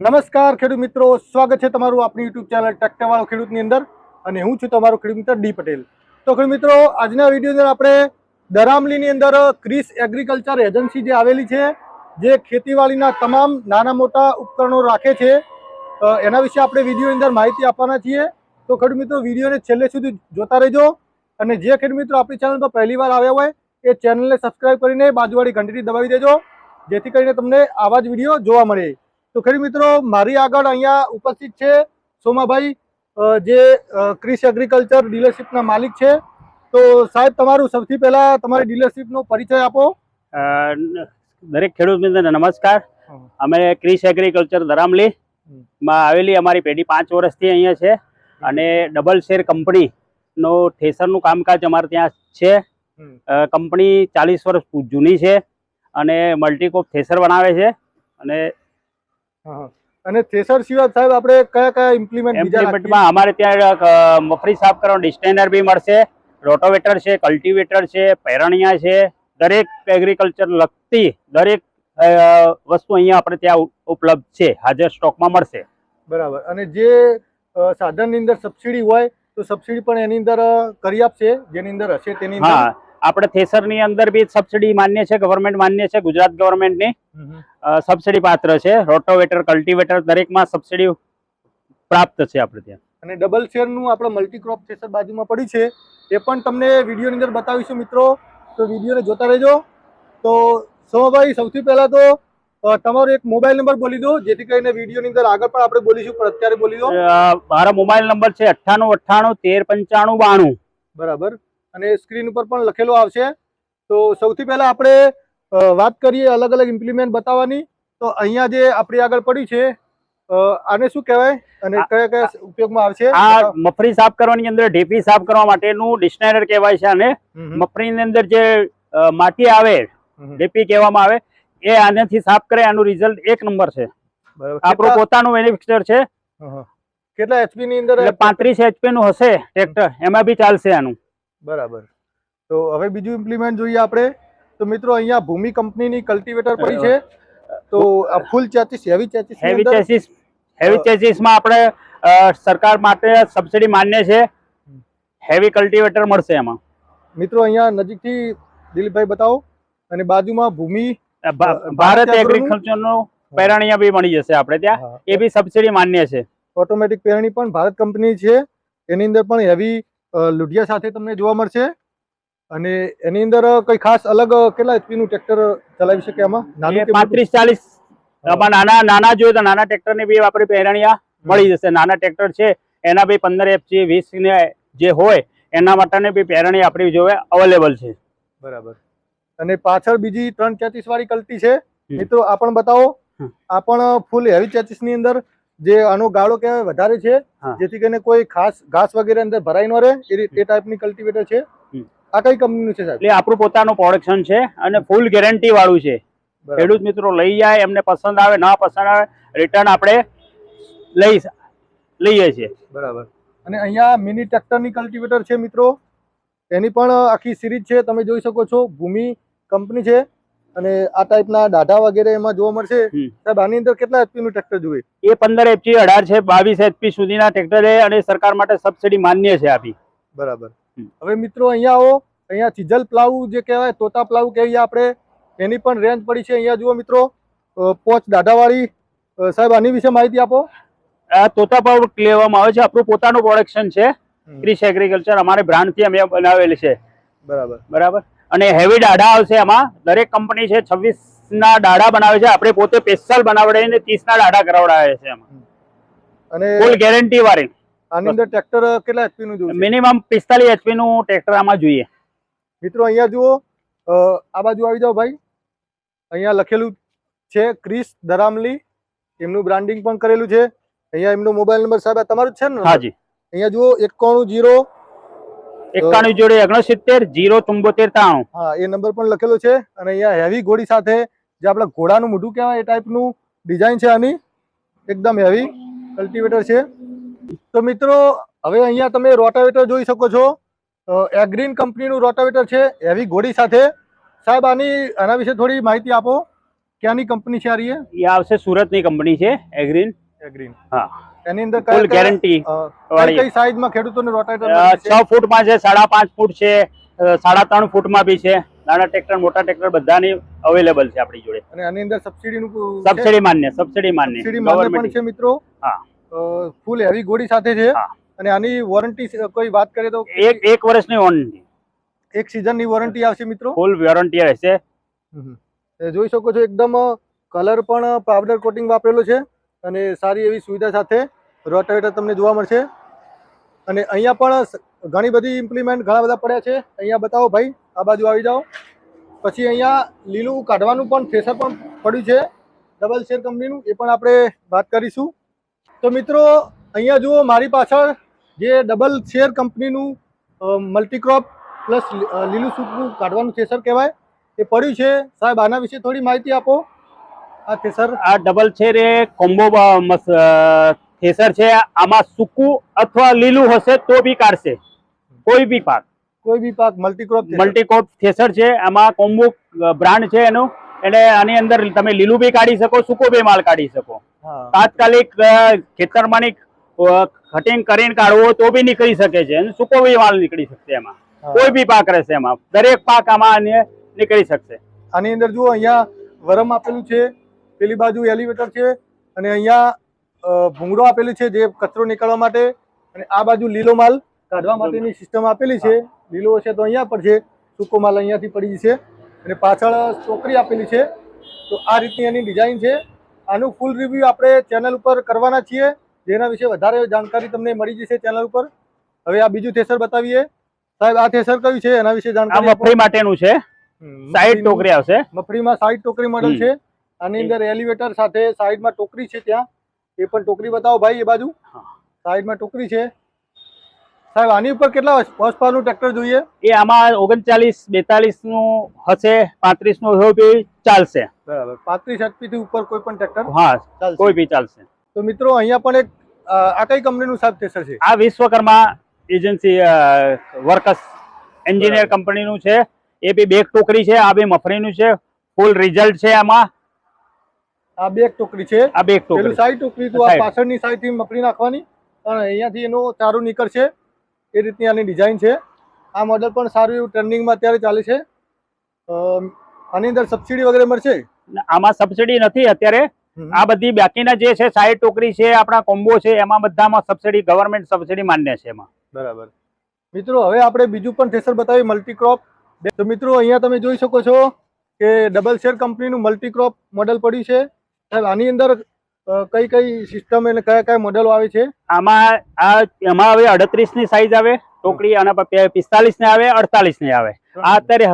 નમસ્કાર ખેડૂત મિત્રો, સ્વાગત છે તમારું આપણી યુટ્યુબ ચેનલ ટેક્ટેવાળો ખેડૂતની અંદર અને હું છું તમારો ખેડૂત મિત્ર ડી પટેલ. તો ખેડૂત મિત્રો, આજના વિડીયોની અંદર આપણે દરામલીની અંદર ક્રિસ એગ્રીકલ્ચર એજન્સી જે આવેલી છે, જે ખેતીવાડીના તમામ નાના મોટા ઉપકરણો રાખે છે એના વિશે આપણે વિડીયોની અંદર માહિતી આપવાના છીએ. તો ખેડૂત મિત્રો વિડીયોને છેલ્લે સુધી જોતા રહેજો. અને જે ખેડૂત મિત્રો આપણી ચેનલ પર પહેલી વાર આવ્યા હોય, એ ચેનલને સબસ્ક્રાઇબ કરીને બાજુવાળી ઘંટડી દબાવી દેજો, જેથી કરીને તમને આવા જ વીડિયો જોવા મળે. તો ખરી મિત્રો મારી આગળ અહીંયા ઉપસ્થિત છે સોમાભાઈ જે ક્રિશ એગ્રીકલ્ચર ડીલરશીપના માલિક છે. તો સાહેબ તમારું સૌથી પહેલા તમારી ડીલરશીપનો પરિચય આપો. દરેક ખેડૂત મિત્રને નમસ્કાર. અમે ક્રિશ એગ્રીકલ્ચર ધરામલી માં આવેલી અમારી પેઢી પાંચ વર્ષથી અહીંયા છે અને ડબલ શેર કંપનીનો ઠેસરનું કામકાજ અમારે ત્યાં છે. કંપની ચાલીસ વર્ષ જૂની છે અને મલ્ટીકોપ થેસર બનાવે છે અને અને થ્રેસર સિવાય સાહેબ આપણે કયા કયા ઇમ્પ્લિમેન્ટ ઇમ્પ્લિમેન્ટમાં અમારે ત્યાં મફરી સાફ કરવાનું ડિસ્ટેનર બી મળશે રોટોવેટર છે કલ્ટિવેટર છે પેરણિયા છે દરેક એગ્રીકલ્ચર લગતી દરેક વસ્તુ અહીંયા આપણે ત્યાં ઉપલબ્ધ છે હાજર સ્ટોકમાં મળશે. બરાબર. અને જે સાધનની અંદર સબસિડી હોય તો સબસિડી પણ એની અંદર કરી આપશે જેની અંદર હશે તેની હા. આપણે થેસરની અંદર બી સબસિડી માન્ય છે ગવર્મેન્ટ માન્ય છે ગુજરાત ગવર્મેન્ટની. સબસિડી પાત્ર છે. રોટોવેટર કલ્ટિવેટર દરેકમાં સબસિડી પ્રાપ્ત છે આપણે ત્યાં. અને ડબલ શેરનું આપણે મલ્ટીક્રોપ થેસર બાજુમાં પડ્યું છે. એ પણ તમને વિડીયોની અંદર બતાવીશું મિત્રો. તો વિડીયોને જોતા રહેજો. તો સોમાભાઈ સૌથી પહેલાં તો તમારો એક મોબાઈલ નંબર બોલી દો જેથી કરીને વિડીયોની અંદર આગળ પણ આપણે બોલીશું પણ અત્યારે બોલી દો. મારો મોબાઈલ નંબર છે અઠ્ઠાણું અઠ્ઠાણું તેર પંચાણું બાણું. બરાબર. અને સ્ક્રીન ઉપર પણ લખેલો આવશે. તો સૌથી પહેલાં આપણે વાત કરીએ અલગ અલગ ઇમ્પ્લિમેન્ટ બતાવવાની. તો અહીંયા જે આપણી આગળ પડ્યું છે આને શું કહેવાય? અને કયા કયા ઉપયોગમાં આવશે? આ મફરી સાફ કરવાની અંદર ઢેફી સાફ કરવા માટેનું ડિસ્ટેન્ડર કહેવાય છે અને મફરીની અંદર જે માટી આવે. ઢેપી કહેવામાં આવે એ આનાથી સાફ કરે આનું રિઝલ્ટ એક નંબર છે. આપણું પોતાનું મેન્યુફેક્ચર છે. કેટલા એચપી ની અંદર પાંત્રીસ એચપી નું હશે ટ્રેક્ટર એમાં બી ચાલશે આનું. બરાબર. તો હવે બીજું ઇમ્પ્લિમેન્ટ જોઈએ આપણે. તો મિત્રો અહીંયા ભૂમિ કંપનીની કલ્ટિવેટર પડી છે. તો આ full chassis heavy chassis heavy chassis heavy ચેસિસમાં આપણે સરકાર માટે સબસિડી માન્ય છે. હેવી કલ્ટિવેટર મળશે એમાં. મિત્રો અહીંયા નજીકથી દિલીપભાઈ બતાવો. અને બાજુમાં ભૂમિ ભારત? એગ્રીકલ્ચરનું પેરાણિયા બી મળી જશે આપણે ત્યાં. એ બી સબસિડી માન્ય છે. ઓટોમેટિક પેરણી પણ ભારત કંપની છે. એની અંદર પણ હેવી લુઢિયા સાથે તમને જોવા મળશે. અને એની અંદર કઈ ખાસ અલગ કેટલા એચપી નું ટ્રેક્ટર ચલાવી શકે આમાં? નાનું મોટું? પાંત્રીસ ચાલીસ. આમાં નાના નાના જોઈએ તો નાના ટ્રેક્ટરની બી આપણી પહેરણિયા મળી જશે. નાના ટ્રેક્ટર છે એના બી પંદર એફસી વીસ ને જે હોય એના માટેની બી પેરણી આપણી જોવે અવેલેબલ છે. બરાબર. અને પાછળ બીજી ત્રણ ચેતીસ વાળી કલ્ટી છે. મિત્રો આ પણ બતાવો. આ પણ ફૂલ હેવી ચેતીસની અંદર જે આનો ગાળો કહેવાય વધારે છે જેથી કરીને કોઈ ખાસ ઘાસ વગેરે અંદર ભરાઈ ન રહે એ ટાઈપની કલ્ટિવેટર છે. આ કઈ કંપનીનું છે સાહેબ? એટલે આપણું પોતાનું પ્રોડક્શન છે અને ફૂલ ગેરંટી વાળું છે. ખેડૂત મિત્રો લઈ જાય એમને પસંદ આવે ના પસંદ આવે રિટર્ન આપણે લઈ લઈએ છીએ. બરાબર. અને અહીંયા મિની ટ્રેક્ટરની કલ્ટિવેટર છે મિત્રો. એની પણ આખી સિરીઝ છે તમે જોઈ શકો છો. ભૂમિ કંપની છે. અને આ ટાઈપના દાઢા વગેરે એમાં જોવા મળશે. સાહેબ આની અંદર કેટલા એચપી નું ટ્રેક્ટર જોઈએ? એ પંદર એચપી અઢાર છે બાવીસ એચપી સુધીના ટ્રેક્ટર છે અને સરકાર માટે સબસિડી માન્ય છે આપી. બરાબર. હવે મિત્રો અહીંયા આવો અહીંયા ચીજલ પ્લાવ જે કહેવાય તોતા પ્લાવ કહીએ આપણે એની પણ રેન્જ પડી છે. અહીંયા જુઓ મિત્રો પોચ દાઢાવાળી. સાહેબ આની વિશે માહિતી આપો. આ તોતા પ્લાવ લેવામાં આવે છે. આપણું પોતાનું પ્રોડક્શન છે. ક્રિશ એગ્રીકલ્ચર અમારે બ્રાન્ડથી અમે બનાવેલી છે. બરાબર. બરાબર? અને હેવી દાઢા આવશે એમાં દરેક કંપની છે છવ્વીસ ના દાડા બનાવે છે. આપણે પોતે સ્પેશિયલ બનાવડાવીને ત્રીસ ના દાડા કરાવડાવે છે એમાં. અને ફૂલ ગેરંટી વાળી. આની અંદર ટ્રેક્ટર કેટલા એચપી નું જોઈએ મિનિમમ પિસ્તાલીસ એચપી નું ટ્રેક્ટર આમાં જોઈએ. મિત્રો અહીંયા જુઓ આ બાજુ આવી જાઓ ભાઈ. અહીંયા લખેલું છે ક્રિસ દરામલી. એમનું બ્રાન્ડિંગ પણ કરેલું છે. અહીંયા એમનો મોબાઈલ નંબર સાહેબ તમારું જ છે ને હાજી અહીંયા જુઓ એકાણું જીરો એકાણું જોડે ઓગણસિત્તેર જીરો ચુંબોતેર ત્રાણું. હા એ નંબર પણ લખેલો છે અને અહીંયા હેવી ઘોડી સાથે જે આપણા ઘોડાનું મોઢું કહેવાય એ ટાઈપનું ડિઝાઇન છે આની. એકદમ હેવી કલ્ટિવેટર છે. તો મિત્રો હવે અહીંયા તમે રોટાવેટર જોઈ શકો છો. એગ્રીન કંપનીનું રોટાવેટર છે હેવી ઘોડી સાથે. સાહેબ આની આના વિશે થોડી માહિતી આપો. ક્યાંની કંપની છે આ રીએ? એ આવશે સુરતની કંપની છે એગ્રીન એગ્રીન હા. એની અંદર ફૂલ ગેરંટી વાળી. કઈ સાઈઝમાં ખેડૂતોને રોટાવેટર છ? ફૂટમાં છે સાડા પાંચ ફૂટ છે અ, સાડા ત્રણ ફૂટમાં બી છે. નાના ટ્રેક્ટર મોટા ટ્રેક્ટર બધાની અવેલેબલ છે આપણી જોડે. અને આની અંદર સબસિડીનું સબસિડી માન્ય સબસિડી માન્ય. સબસિડી માન્ય પણ છે મિત્રો? હા. ફૂલ હેવી ગોળી સાથે છે. અને આની વોરંટી કોઈ વાત કરીએ તો? એક એક વર્ષની વોરંટી એક સિઝનની વોરંટી આવશે મિત્રો? ફૂલ વોરંટી રહેશે. જોઈ શકો છો એકદમ કલર પણ પાવડર કોટિંગ વાપરેલો છે. અને સારી એવી સુવિધા સાથે રોટાવેટર તમને જોવા મળશે. અને અહીંયા પણ ઘણી બધી ઇમ્પ્લિમેન્ટ ઘણા બધા પડ્યા છે. અહીંયા બતાવો ભાઈ, આ બાજુ આવી જાઓ. પછી અહીંયા લીલું કાઢવાનું પણ થ્રેસર પણ પડ્યું છે. ડબલ શેર કંપનીનું, એ પણ આપણે વાત કરીશું. તો મિત્રો, અહીંયા જુઓ મારી પાછળ જે ડબલ શેર કંપનીનું મલ્ટીક્રોપ પ્લસ લીલું સૂકનું કાઢવાનું થ્રેસર કહેવાય. એ પડ્યું છે. સાહેબ, આના વિશે થોડી માહિતી આપો. આ થ્રેસર આ ડબલ છે એ કોમ્બો થેસર છે આમાં સૂકું અથવા લીલું હશે તો બી કાઢશે. કોઈ બી પાક. કોઈ બી પાક મલ્ટીક્રોપ મલ્ટીક્રોપ થેસર છે આમાં કોમ્બો બ્રાન્ડ છે એનું. એટલે આની અંદર તમે લીલું બી કાઢી શકો સૂકો બી માલ કાઢી શકો. તાત્કાલિક ખેતરમાં ખેતરમાંની કટિંગ કરીને કાઢવો તો બી નીકળી શકે છે. અને સૂકો બી માલ નીકળી શકશે એમાં. કોઈ બી પાક રહેશે એમાં. દરેક પાક આમાં નીકળી શકશે. આની અંદર જુઓ અહીંયા વરમ આપેલું છે પેલી બાજુ એલિવેટર છે અને અહીંયા ભૂંગળો આપેલું છે જે કચરો નીકળવા માટે અને આ બાજુ લીલો માલ કાઢવા માટેની સિસ્ટમ આપેલી છે. લીલો હશે તો અહીંયા પર છે સૂકો માલ અહીંયાથી પડી જશે. અને પાછળ ચોકરી આપેલી છે. તો આ રીતની એની ડિઝાઇન છે. આનું ફૂલ રિવ્યુ આપણે ચેનલ ઉપર કરવાના છીએ. જેના વિશે વધારે જાણકારી તમને મળી જશે ચેનલ ઉપર. હવે આ બીજું થેસર બતાવીએ. સાહેબ આ થેસર કયું છે? એના વિશે જાણકારી. મફળી માટેનું છે. સાઈડ ટોકરી આવશે. મફળીમાં સાઈડ ટોકરી મોડલ છે. આની અંદર એલિવેટર સાથે સાઈડમાં ટોકરી છે ત્યાં. એ પણ ટોકરી બતાવો ભાઈ એ બાજુ. સાઈડમાં ટોકરી છે. સાહેબ આની ઉપર કેટલા હોર્સ પાવરનું ટ્રેક્ટર જોઈએ? એ આમાં ઓગણચાલીસ બેતાલીસનું હશે પાંત્રીસનું હોય બી ચાલશે. બરાબર. પાંત્રીસ એચપી થી ઉપર કોઈ પણ ટ્રેક્ટર હા કોઈ બી ચાલશે. તો મિત્રો અહીંયા પણ એક આ કઈ કંપનીનું સાહેબ થશે છે? આ વિશ્વકર્મા એજન્સી વર્કસ એન્જિનિયર કંપનીનું છે. એ બી બેક ટોકરી છે આ બી મફરીનું છે. ફૂલ રિઝલ્ટ છે આમાં. આ બે ટોકરી છે. આ બે ટોકરી સાઈ ટોકરી તો આ. પાછળની સાઈડથી મફળી નાખવાની અને અહીંયાથી એનો ચારો નીકળશે. એ રીતની આની ડિઝાઇન છે. આ મોડલ પણ સારું એવું ટ્રેન્ડિંગમાં અત્યારે ચાલે છે. આની અંદર સબસિડી વગેરે મળશે? આમાં સબસિડી નથી. અત્યારે આ બધી બાકીના જે છે સાઈ ટોકરી છે આપણા કોમ્બો છે એમાં બધામાં સબસિડી ગવર્મેન્ટ સબસિડી માન્ય છે એમાં. બરાબર. મિત્રો હવે આપણે બીજું પણ થેસર બતાવી મલ્ટીક્રોપ તો મિત્રો અહીંયા તમે જોઈ શકો છો કે ડબલ શેર કંપનીનું મલ્ટીક્રોપ મોડલ પડ્યું છે. સાહેબ આની અંદર કઈ કઈ સિસ્ટમ અને કયા કયા મોડેલો આવે છે? આમાં આ એમાં હવે અડત્રીસની સાઈઝ આવે ટોકડી અને પિસ્તાલીસ ને આવે અડતાલીસ ને આવે. આ અત્યારે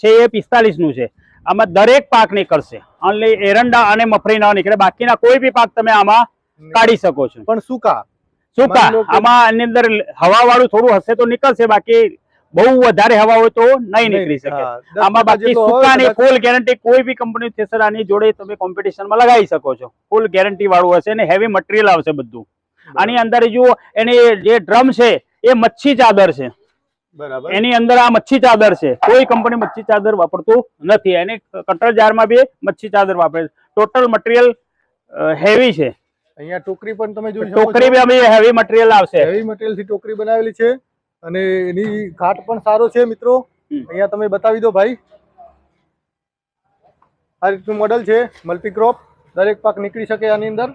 છે એ પિસ્તાલીસનું છે. આમાં દરેક પાક નીકળશે ઓનલી એરંડા અને મફરી ન નીકળે. બાકીના કોઈ બી પાક તમે આમાં કાઢી શકો છો. પણ સૂકા સૂકા આમાં આની અંદર હવા વાળું થોડું હશે તો નીકળશે. બાકી બહુ વધારે હવા હોય તો નહીં નીકળી શકે. આમાં બાકી સૂકાની. ફૂલ ગેરંટી કોઈ બી કંપની થેસર આની જોડે તમે કોમ્પિટિશનમાં લગાવી શકો છો. ફૂલ ગેરંટી વાળું હશે અને હેવી મટીરિયલ આવશે બધું. આની અંદર જુઓ એની જે ડ્રમ છે એ મચ્છી ચાદર છે. બરાબર. એની અંદર આ મચ્છી ચાદર છે. કોઈ કંપની મચ્છી ચાદર વાપરતું નથી. એને કટર જારમાં બી મચ્છી ચાદર વાપરે છે. ટોટલ મટીરિયલ હેવી છે. અહીંયા ટોકરી પણ તમે જોઈ ટોકરી બી અમે હેવી મટીરિયલ આવશે. હેવી મટીરિયલથી ટોકરી બનાવેલી છે. અને એની ઘાટ પણ સારો છે મિત્રો. અહીંયા તમે બતાવી દો ભાઈ. આ રીતનું મોડલ છે મલ્ટીક્રોપ દરેક પાક નીકળી શકે આની અંદર.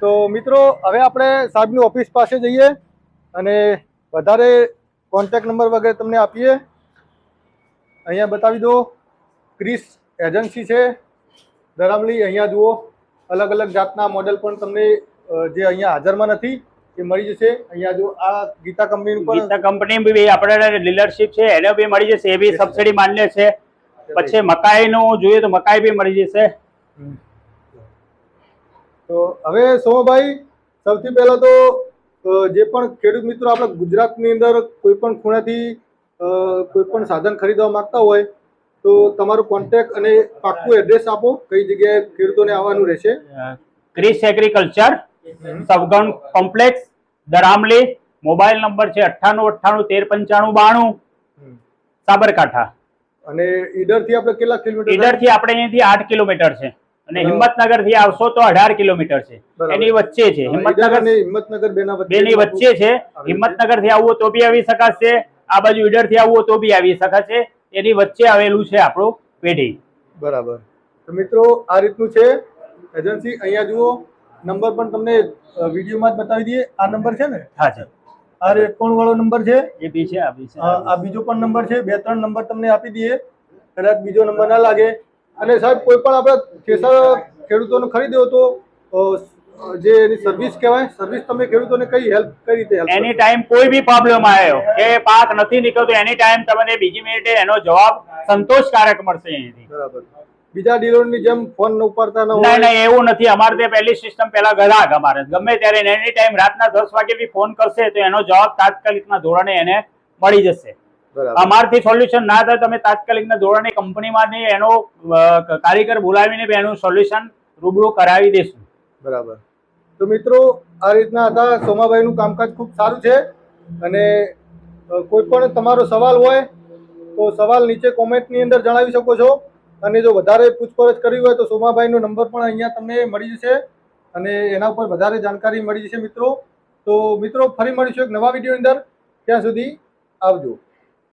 તો મિત્રો હવે આપણે સાહેબની ઓફિસ પાસે જઈએ અને વધારે કોન્ટેક્ટ નંબર વગેરે તમને આપીએ. અહીંયા બતાવી દો. ક્રિસ એજન્સી છે. દરામલી અહીંયા જુઓ. અલગ અલગ જાતના મોડેલ પણ તમને જે અહીંયા હાજરમાં નથી. એ મળી જશે. અહીંયા જો આ ગીતા કંપની ઉપર ગીતા કંપની બી આપણે ડીલરશીપ છે એને બી મળી જશે એ બી સબસિડી માન્ય છે. પછી મકાઈનું જોઈએ તો મકાઈ બી મળી જશે. તો હવે સોમભાઈ સૌથી પહેલા તો જે પણ ખેડૂત મિત્રો આપણે ગુજરાતની અંદર કોઈ પણ ખૂણાથી કોઈ પણ સાધન ખરીદવા માંગતા હોય તો તમારું કોન્ટેક્ટ અને પાક્કું એડ્રેસ આપો. કઈ જગ્યાએ ખેડૂતોને આવવાનું રહેશે? ક્રિસ એગ્રીકલ્ચર સબગણ કોમ્પ્લેક્સ દરામલી મોબાઈલ નંબર છે અઠ્ઠાણું અઠ્ઠાણું તેર પંચાણું બાણું. સાબરકાંઠા. અને ઈડરથી આપણે કેટલા કિલોમીટર ઈડરથી આપણે અહીંથી આઠ કિલોમીટર છે. અને હિંમતનગરથી આવશો તો અઢાર કિલોમીટર છે. એની વચ્ચે છે. હિંમતનગર હિંમતનગર બેના વચ્ચે છે. હિંમતનગરથી આવવું તો બી આવી શકાશે. આ બાજુ ઈડરથી આવવું તો બી આવી શકાશે. એની વચ્ચે આવેલું છે આપણું પેઢી. બરાબર. તો મિત્રો આ રીતનું છે. એજન્સી અહીંયા જુઓ. નંબર પણ તમને વિડીયોમાં જ બતાવી દઈએ. આ નંબર છે ને? હા છે. આ એકાઉન્ટ વાળો નંબર છે? એ બી છે આ બી છે. આ બીજો પણ નંબર છે. બે ત્રણ નંબર તમને આપી દઈએ. કદાચ બીજો નંબર ના લાગે. અને સાહેબ કોઈ પણ આપણે ખેસર ખેડૂતોને ખરીદ્યો તો જે એની સર્વિસ કહેવાય સર્વિસ તમે ખેડૂતોને કઈ હેલ્પ કઈ રીતે હેલ્પ એની ટાઈમ કોઈ બી પ્રોબ્લેમ આવ્યો કે પાક નથી નીકળતો એની ટાઈમ તમને બીજી મિનિટે એનો જવાબ સંતોષકારક મળશે અહીંથી. બરાબર. બીજા ડીલરની જેમ ફોન ન ઉપાડતા ન હોય. નહીં એવું નથી. અમારે તે પહેલી સિસ્ટમ પહેલા ગ્રાહક અમારે. ગમે ત્યારે એની ટાઈમ રાતના દસ વાગે બી ફોન કરશે તો એનો જવાબ તાત્કાલિકના ધોરણે એને મળી જશે. બરાબર. અમારથી સોલ્યુશન ના થાય તમે તાત્કાલિકના ધોરણે કંપનીમાંથી એનો કારીગર બોલાવીને એનું સોલ્યુશન રૂબરૂ કરાવી દેશું બરાબર. તો મિત્રો આ રીતના હતા. સોમાભાઈનું કામકાજ ખૂબ સારું છે. અને કોઈ પણ તમારો સવાલ હોય તો સવાલ નીચે કોમેન્ટની અંદર જણાવી શકો છો. અને જો વધારે પૂછપરછ કરવી હોય તો સોમાભાઈનો નંબર પણ અહીંયા તમને મળી જશે અને એના ઉપર વધારે જાણકારી મળી જશે મિત્રો. તો મિત્રો, ફરી મળીશું એક નવા વીડિયો અંદર. ત્યાં સુધી આવજો.